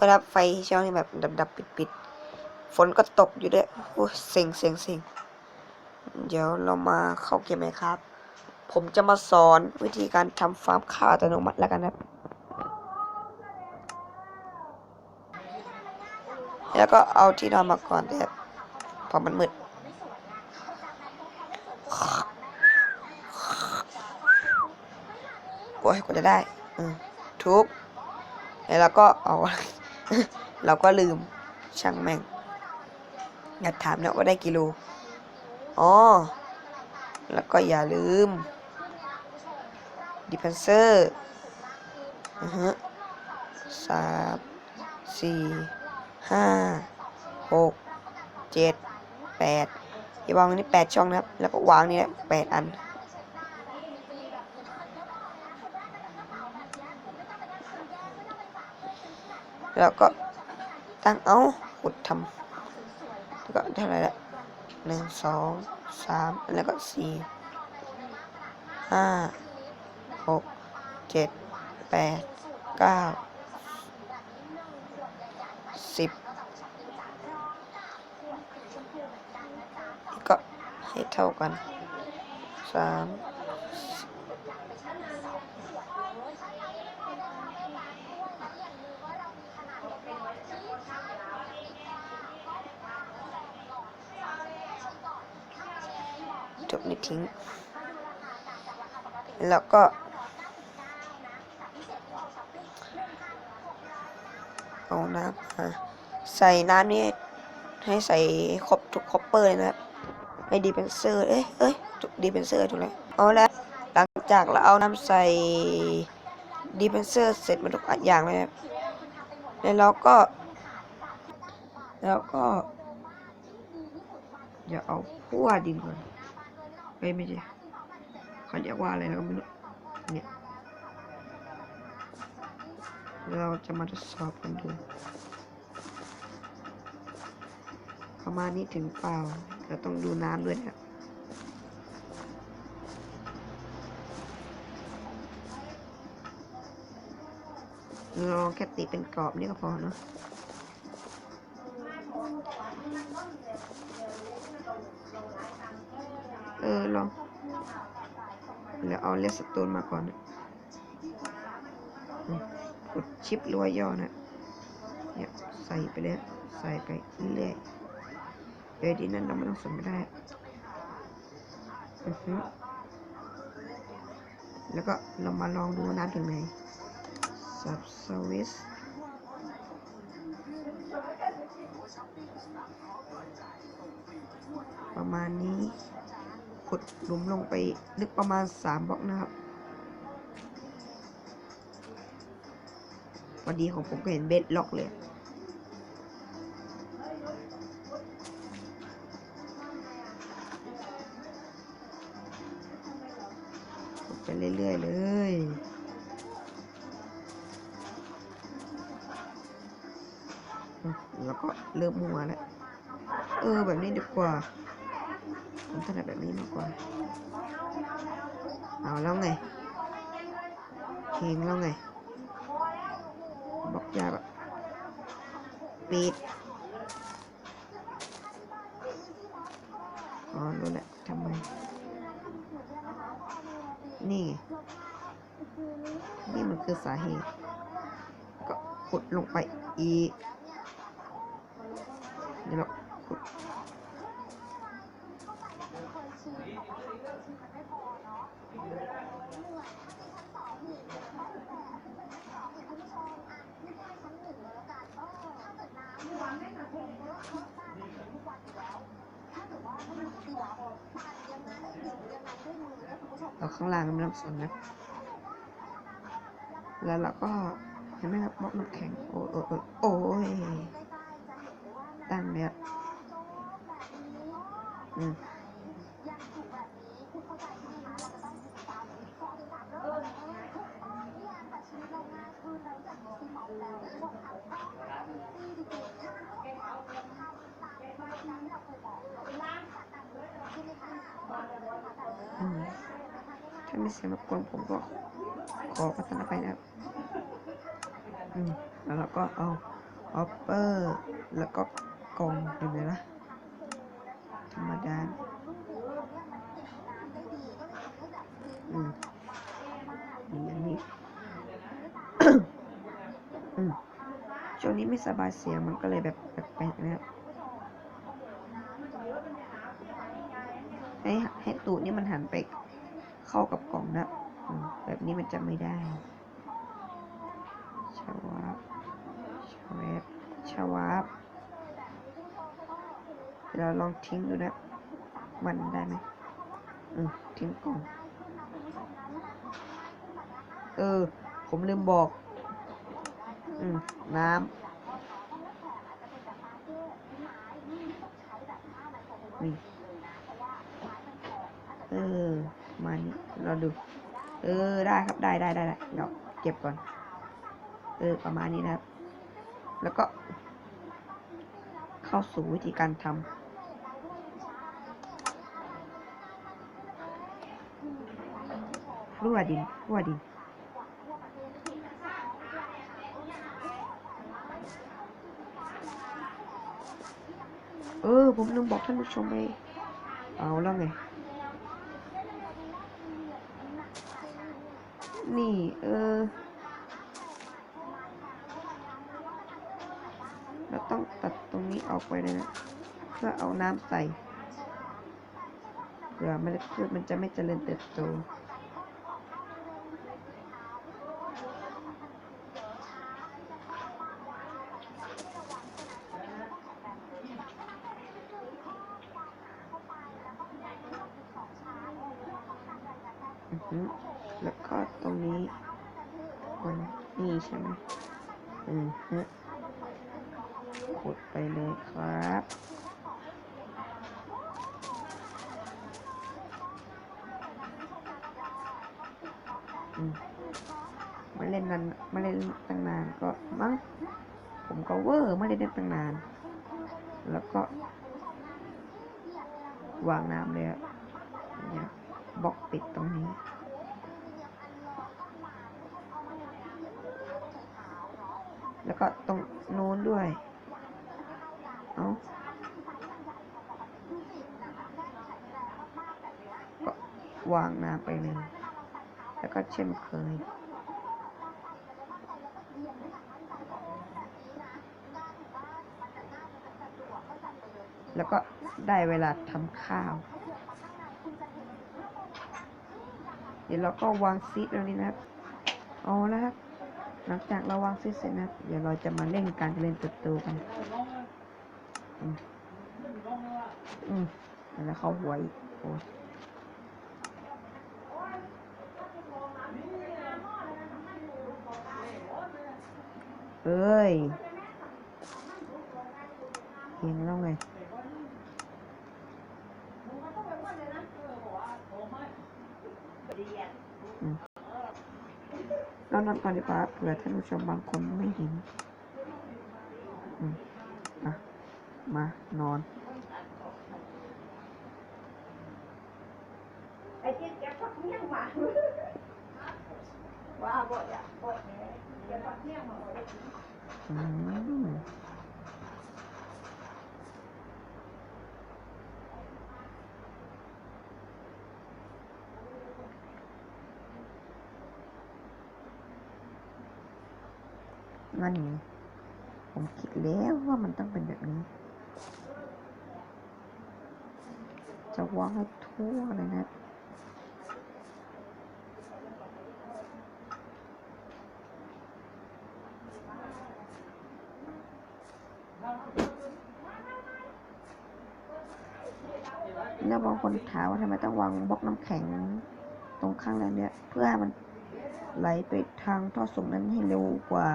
ตัวรับไฟช่องนี้แบบดับดับปิดปิดๆฝนก็ตกอยู่ด้วยโอ้ยเซ็งเซ็งเซ็งเดี๋ยวเรามาเข้าเกมไหมครับ ผมจะมาสอนวิธีการทำฟาร์มข้าวอัตโนมัติแล้วกันนะครับ แล้วก็เอาที่นอนมาก่อนนะครับพอมันมืดโอ้ยกว่าจะได้อืมทุบแล้วก็เอา เราก็ลืมช่างแม่งอยากถามนะว่าได้กิโลอ๋อ แล้วก็อย่าลืมดิเพนเซอร์อือฮะสามสี่ห้าหกเจ็ดแปดอย่าวางนนี้แปดช่องนะครับ แล้วก็วางนี่แปดอัน แล้วก็ตั้งเอาขุดทำแล้วก็เท่าไรละหนึ่งสองสามแล้วก็สี่ห้าหกเจ็ดแปดเก้าสิบก็ให้เท่ากันสาม จบนี้ทิ้ง แล้วก็ เอาน้ำใส่น้ำนี่ให้ใส่ครบทุกคอปเปอร์เลยนะครับให้ดีเป็นเซอร์เอ้ยเอ้ยดีเป็นเซอร์ถูกแล้วเอาแล้วหลังจากเราเอาน้ำใส่ดีเป็นเซอร์เสร็จมาทุกอย่างเลยนะครับแล้วเราก็ แล้วก็อย่าเอาพั่วดินก่อน เอ้ยไม่ใช่เขาเรียกว่าอะไรแล้วก็ไม่รู้เนี่ยเราจะมาทดสอบกันดู ประมาณนี้ถึงเปล่าเราต้องดูน้ำด้วยนะเราแค่ติเป็นกรอบนี่ก็พอเนาะ เออลองแล้วเอาเลสโตนมาก่อนนะกดชิปรือว่าย่อนะเนี่ยใส่ไปเลยใส่ไปเรื่อยๆโดยที่นั้นเราไม่ต้องสนไม่ได้อือฮึแล้วก็เรามาลองดูน้ำถึงไหนสับสวิสประมาณนี้ ขุดหลุมลงไปลึกประมาณ 3บล็อกนะครับพอดีของผมก็เห็นเบสล็อกเลย ไปเรื่อย ๆ เลยแล้วก็เริ่มมัวแล้ว เออ แบบนี้ดีกว่า ผมถนัดแบบนี้มากกว่า เอาแล้วไงเพลงแล้วไง บอกยาแบบปิดอ๋อรู้แหละทำไม นี่ไงนี่มันคือสาเหตุ ก็ขุดลงไปอีกเดี๋ยวเราขุด เอาข้างล่างไม่ต้องสนนะ แล้วเราก็เห็นไหมครับบล็อกน้ำแข็ง โอ้โอ้โอ้ยโอ้ยตั้งเนี่ยอืมอืมถ้า ไม่เสียงรบกวนผมก็ขอพัฒนาไปนะครับแล้วเราก็เอาออปเปอร์แล้วก็กองเห็นไหมล่ะธรรมดาอืมนี่อันนี้อืมช่วงนี้ไม่สบายเสียงมันก็เลยแบบแปลกๆนะครับให้ให้ตูดนี่มันหันไป เข้ากับกล่องนะแบบนี้มันจะไม่ได้ชวาบชวบชวาบเดี๋ยวเราลองทิ้งดูนะมันได้ไหมอืมทิ้งกล่อง เออ ผมลืมบอก อืม น้ำนี่เออ มานี่เราดู เออได้ครับได้ได้ได้ได้เดี๋ยวเก็บก่อน เออประมาณนี้นะครับ แล้วก็ เข้าสู่วิธีการทำรั่วดินรั่วดิน เออ ผมลืมบอกท่านผู้ชมไป เอาแล้วไง นี่ เออ เราต้องตัดตรงนี้ออกไปเลยนะ เพื่อเอาน้ำใส่เผื่อเมล็ดพืชมันจะไม่เจริญเติบโตอือ แล้วก็ตรงนี้มันนี่ใช่ไหมอือฮึขุดไปเลยครับอืมมาเล่นนานมาเล่นตั้งนานก็มั้งผมก็เวอร์ไม่ได้เล่นตั้งนาน แล้วก็ วางน้ำเลยอะเนี่ยบล็อกปิดตรงนี้ แล้วก็ตรงโน้นด้วย เอาก็วางน้ำไปเลย แล้วก็เช่นเคย แล้วก็ได้เวลาทำข้าว เดี๋ยวเราก็วางซีดตรงนี้นะครับ เอาแล้วครับ หลังจากเราวางซีเสร็จนะครับเดี๋ยวเราจะมาเล่นการเล่นเติบโตกัน อืมอืมแล้วเขาหัวอีกโอ้ยเอ้ยเห็นแล้วไง เรานอนก่อนดีกว่าเผื่อท่านผู้ชมบางคนไม่เห็นอืมอะมานอนไอ้ที่แกพักเมี่ยงมาว่าบ่อยอะบ่อยแกพักเมี่ยงมาบ่อย นั่นไงผมคิดแล้วว่ามันต้องเป็นแบบนี้ จะวางให้ทั่วเลยนะแล้วบางคนถามว่าทำไมต้องวางบล็อกน้ำแข็งตรงข้างแล้วเนี่ย เพื่อให้มัน ไหลไปทางท่อส่งนั้นให้เร็วกว่า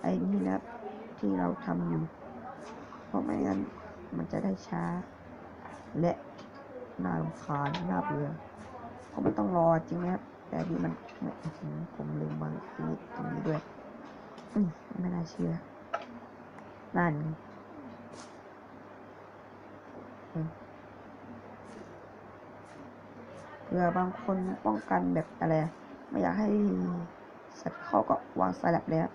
ไอ้นี่นะที่เราทำอยู่ เพราะไม่งั้นมันจะได้ช้า และน่ารำคาญน่าเบื่อเพราะมันต้องรอจริงนะแต่ดีมันมผมลืมบางทีตรงนี้ด้วยอืมไม่น่าเชื่อ นั่นอืมเผื่อบางคนป้องกันแบบอะไร ไม่อยากให้สับเขาก็วางสลับแล้ว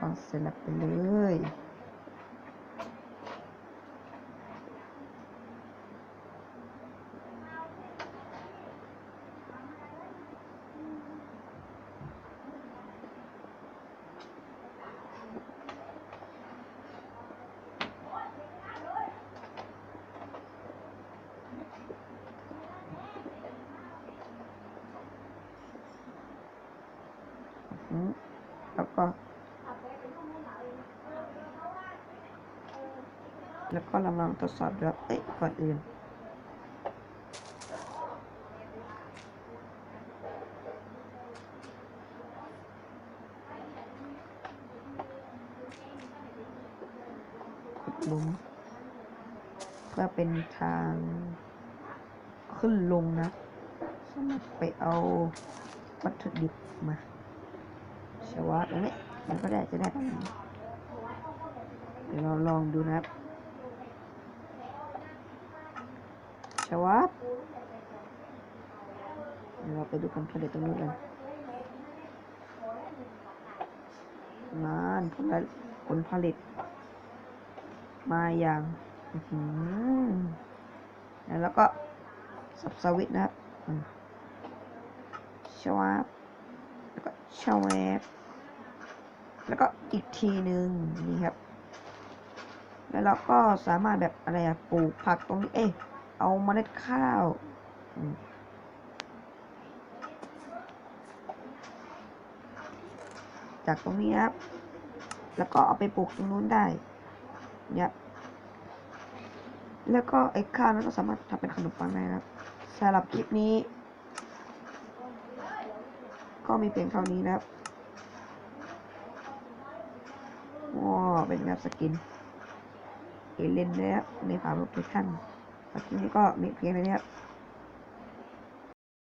วางสลับไปเลย ก็แล้วก็เราลองทดสอบด้วยเอ้ยก่อนอื่นขุดหลุมเพื่อเป็นทางขึ้นลงนะสามารไปเอาวัตถุดิบมา ชวาตรงนี้มันก็ได้จะได้ประมาณนี้เดี๋ยวเราลองดูนะครับ ชวาเดี๋ยวเราไปดูผลผลิตตรงนี้กันงานผลผลผลผลิต มาอย่างอื้อหือแล้วก็สับสวิตนะครับชวาบแล้วก็ชวาบ แล้วก็อีกทีหนึ่งนี่ครับ แล้วเราก็สามารถแบบอะไรอะปลูกผักตรงนี้ เอ้ยเอาเมล็ดข้าวจากตรงนี้ครับ แล้วก็เอาไปปลูกตรงนู้นได้เนี่ยแล้วก็ไอ้ข้าวนั้นก็สามารถทำเป็นขนมปังได้นะครับสำหรับคลิปนี้ ก็มีเพียงเท่านี้นะครับว้าว เป็นแบบสกินเอเลนนะครับในฝาโลเคชั่นตอนนี้ก็มีเพียงเท่านี้ครับ